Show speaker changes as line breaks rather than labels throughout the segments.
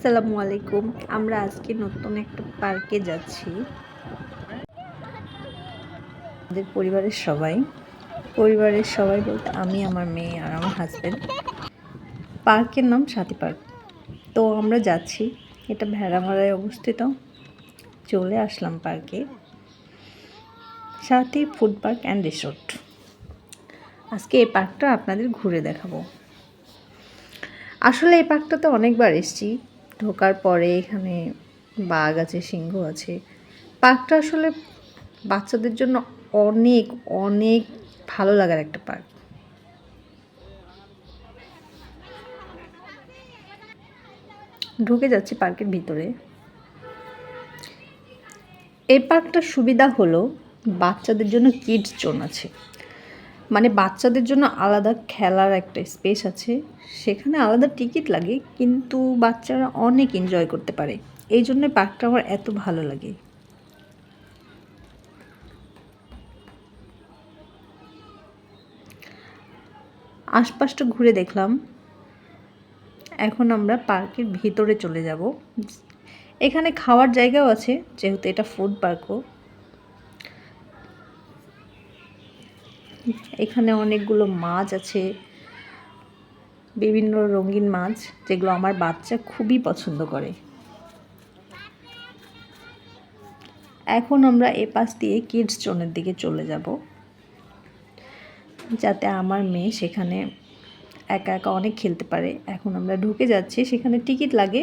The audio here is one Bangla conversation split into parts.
আসসালামু আলাইকুম। আমরা আজকে নতুন একটা পার্কে যাচ্ছি। আমাদের পরিবারের সবাই। পরিবারের সবাই বলতে আমি, আমার মেয়ে আর আমার হাজব্যান্ড পার্কের নাম সাথী পার্ক। তো আমরা যাচ্ছি। এটা ভেড়ামারায় অবস্থিত। চলে আসলাম পার্কে। সাথী ফুড পার্ক অ্যান্ড রিসোর্ট। আজকে এই পার্কটা আপনাদের ঘুরে দেখাবো। আসলে এই পার্কটাতে অনেকবার এসেছি। ঢোকার পরে এখানে বাঘ আছে, সিংহ আছে। পার্কটা আসলে বাচ্চাদের জন্য অনেক অনেক ভালো লাগার একটা পার্ক। ঢুকে যাচ্ছি পার্কের ভিতরে। এই পার্কটার সুবিধা হলো বাচ্চাদের জন্য কিডস জোন আছে। মানে বাচ্চাদের জন্য আলাদা খেলার একটা স্পেস আছে। সেখানে আলাদা টিকিট লাগে, কিন্তু বাচ্চারা অনেক এনজয় করতে পারে। এই জন্য পার্কটা আমার এত ভালো লাগে। আশপাশটা ঘুরে দেখলাম। এখন আমরা পার্কের ভিতরে চলে যাব। এখানে খাওয়ার জায়গাও আছে, যেহেতু এটা ফুড পার্কও এখানে অনেকগুলো মাছ আছে, বিভিন্ন রঙিন মাছ যেগুলো আমার বাচ্চা খুবই পছন্দ করে। এখন আমরা এ পাশ দিয়ে কিডস জোনের দিকে চলে যাব, যাতে আমার মেয়ে সেখানে একা একা অনেক খেলতে পারে। এখন আমরা ঢুকে যাচ্ছি, সেখানে টিকিট লাগে।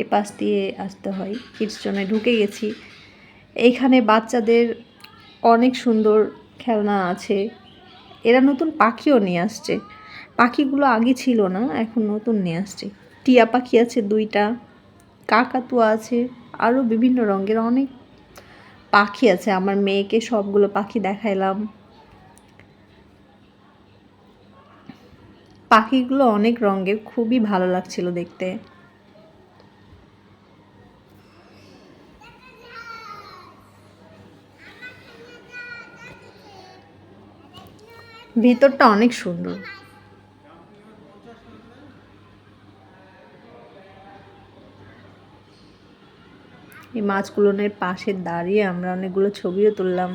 এ পাশ দিয়ে আসতে হয়। কিডস জোনে ঢুকে গেছি। এইখানে বাচ্চাদের অনেক সুন্দর খেলনা আছে। এরা নতুন পাখিও নিয়ে আসছে। পাখিগুলো আগে ছিল না, এখন নতুন নিয়ে আসছে। টিয়া পাখি আছে দুইটা, কাকাতুয়া আছে, আরও বিভিন্ন রঙের অনেক পাখি আছে। আমার মেয়েকে সবগুলো পাখি দেখাইলাম। পাখিগুলো অনেক রঙের, খুবই ভালো লাগছিল দেখতে। ভিতরটা অনেক সুন্দর। এই মাছগুলোনের পাশে দাঁড়িয়ে আমরা অনেকগুলো ছবিও তুললাম।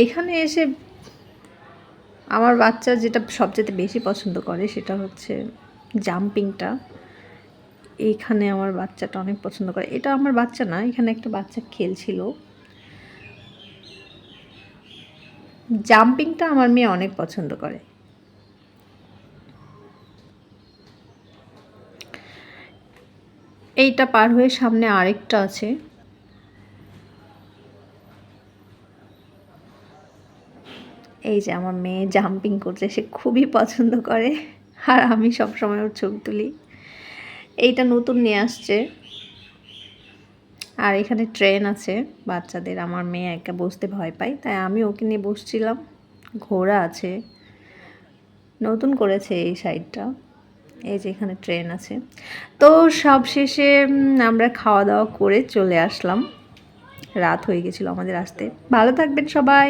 এইখানে এসে আমার বাচ্চা যেটা সবচেয়ে বেশি পছন্দ করে সেটা হচ্ছে জাম্পিংটা। এইখানে আমার বাচ্চাটা অনেক পছন্দ করে। এটা আমার বাচ্চা না, এখানে একটা বাচ্চা খেলছিল। জাম্পিংটা আমার মেয়ে অনেক পছন্দ করে। এইটা পার হয়ে সামনে আরেকটা আছে। এই যে আমার মেয়ে জাম্পিং করছে, সে খুবই পছন্দ করে। আর আমি সবসময় ওর ছবি তুলি। এইটা নতুন নিয়ে আসছে। আর এখানে ট্রেন আছে বাচ্চাদের, আমার মেয়ে একা বসতে ভয় পায়, তাই আমি ওকে নিয়ে বসছিলাম। ঘোড়া আছে, নতুন করেছে এই সাইডটা, এই যে এখানে ট্রেন আছে। তো সব শেষে আমরা খাওয়া দাওয়া করে চলে আসলাম। রাত হয়ে গেছিল আমাদের আসতে। ভালো থাকবেন সবাই।